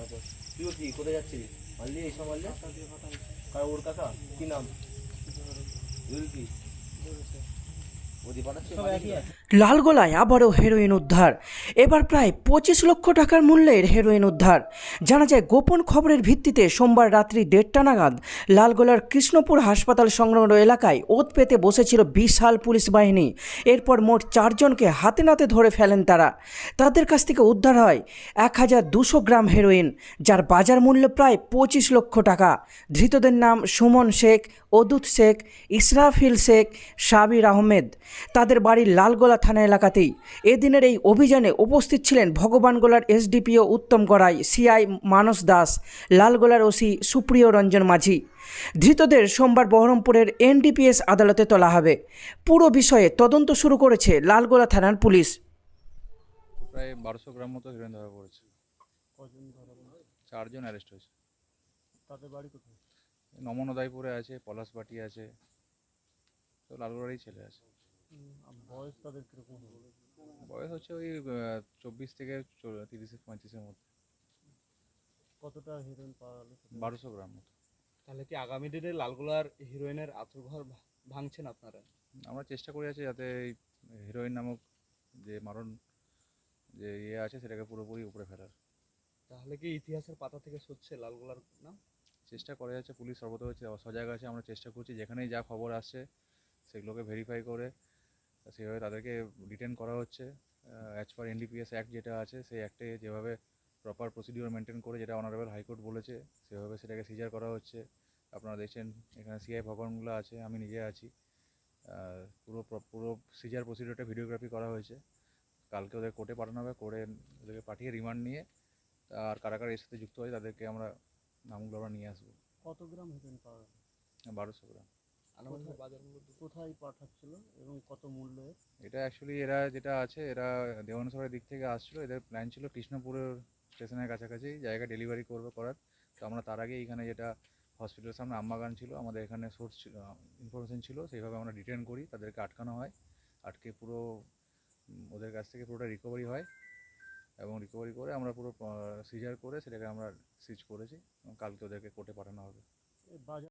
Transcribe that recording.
আচ্ছা তুই কি? কোথায় যাচ্ছিস মারলি এই সব মারলে? কার? ওর কাকা? কি নাম? পাঠাচ্ছে লালগোলায় আবারও হেরোইন উদ্ধার। এবার প্রায় পঁচিশ লক্ষ টাকার মূল্যের হেরোইন উদ্ধার। জানা যায়, গোপন খবরের ভিত্তিতে সোমবার রাত্রি দেড়টা নাগাদ লালগোলার কৃষ্ণপুর হাসপাতাল সংলগ্ন এলাকায় ওত পেতে বসেছিল বিশাল পুলিশ বাহিনী। এরপর মোট চারজনকে হাতে নাতে ধরে ফেলেন তারা। তাদের কাছ থেকে উদ্ধার হয় এক হাজার দুশো গ্রাম হেরোইন যার বাজার মূল্য প্রায় পঁচিশ লক্ষ টাকা। ধৃতদের নাম সুমন শেখ, অদুত শেখ, ইসরাফিল শেখ, সাবির আহমেদ। তাদের বাড়ির লালগোলা থানা এলাকাতেই। এদিনের এই অভিযানে উপস্থিত ছিলেন ভগবানগোলার SDPO Uttam Garai C I Manas Das লালগোলার OC Supriyo Ranjan মাঝি। ধৃতদের সোমবার বহরমপুরের এনডিপিএস আদালতে তোলা হবে। পুরো বিষয়ে তদন্ত শুরু করেছে লালগোলা থানার পুলিশ। প্রায় বারোশো গ্রাম মতো হিরোইন ধরা পড়েছে। চারজন অ্যারেস্ট হয়েছে। তাদের বাড়ি কোথায়? নমনদাইপুরে আছে পলাশবাটি আছে। তো লালগড়ারই ছেলে আছে। বয়স তাদের কীরকম হবে? বয়স হচ্ছে ওই চব্বিশ থেকে তিরিশে পঁয়ত্রিশের মধ্যে। কতটা হিরোইন পাওয়া গেল? বারোশো গ্রাম মতো। তাহলে কি আগামী দিনে লালগোলার হিরোইনের আত্মঘর ভাঙছেন আপনারা? আমরা চেষ্টা করে আছি যাতে এই হিরোইন নামক যে মারণ যে ইয়ে আছে সেটাকে পুরোপুরি উপরে ফেলার। তাহলে কি ইতিহাসের পাতা থেকে সচ্ছে লালগোলার নাম? চেষ্টা করে যাচ্ছে পুলিশ সর্বত হচ্ছে সজাগ আছে। আমরা চেষ্টা করছি যেখানেই যা খবর আসছে সেগুলোকে ভেরিফাই করে সেভাবে তাদেরকে ডিটেন করা হচ্ছে অ্যাজ পার এনডিপিএস অ্যাক্ট যেটা আছে সেই অ্যাক্টে যেভাবে প্রপার প্রসিডিওর মেনটেন করে যেটা অনারেবল হাইকোর্ট বলেছে সেভাবে সেটাকে সিজার করা হচ্ছে। আপনারা দেখছেন এখানে সিআই ভবনগুলো আছে আমি নিজে আছি। পুরো প্র- পুরো সিজার প্রসিডিওরটা ভিডিওগ্রাফি করা হয়েছে। কালকে ওদের কোর্টে পাঠানো হবে কোর্টে ওদেরকে পাঠিয়ে রিমান্ড নিয়ে আর কারা কারা এর সাথে যুক্ত হয় তাদেরকে আমরা নামগুলো আমরা নিয়ে আসব। কত গ্রাম হিরোইন পাওয়া গেল বারোশো গ্রাম। কোথায়? পাঠাচ্ছিল এবং কত মূল্য এটা অ্যাকচুয়ালি এরা যেটা আছে এরা দেওয়ানসরের দিক থেকে আসছিল। এদের প্ল্যান ছিল কৃষ্ণপুরের স্টেশনের কাছাকাছি জায়গা ডেলিভারি করবে করার। তো আমরা তার আগে এখানে যেটা হসপিটালের সামনে আম্মাগান ছিল আমাদের এখানে সোর্স ইনফরমেশন ছিল সেইভাবে আমরা ডিটেন করি তাদেরকে আটকানো হয়। আটকে পুরো ওদের কাছ থেকে পুরোটা রিকভারি হয়। এবং রিকভারি করে আমরা পুরো সিজার করে সেটাকে আমরা সিজ করেছি এবং কালকে ওদেরকে কোর্টে পাঠানো হবে। বাজার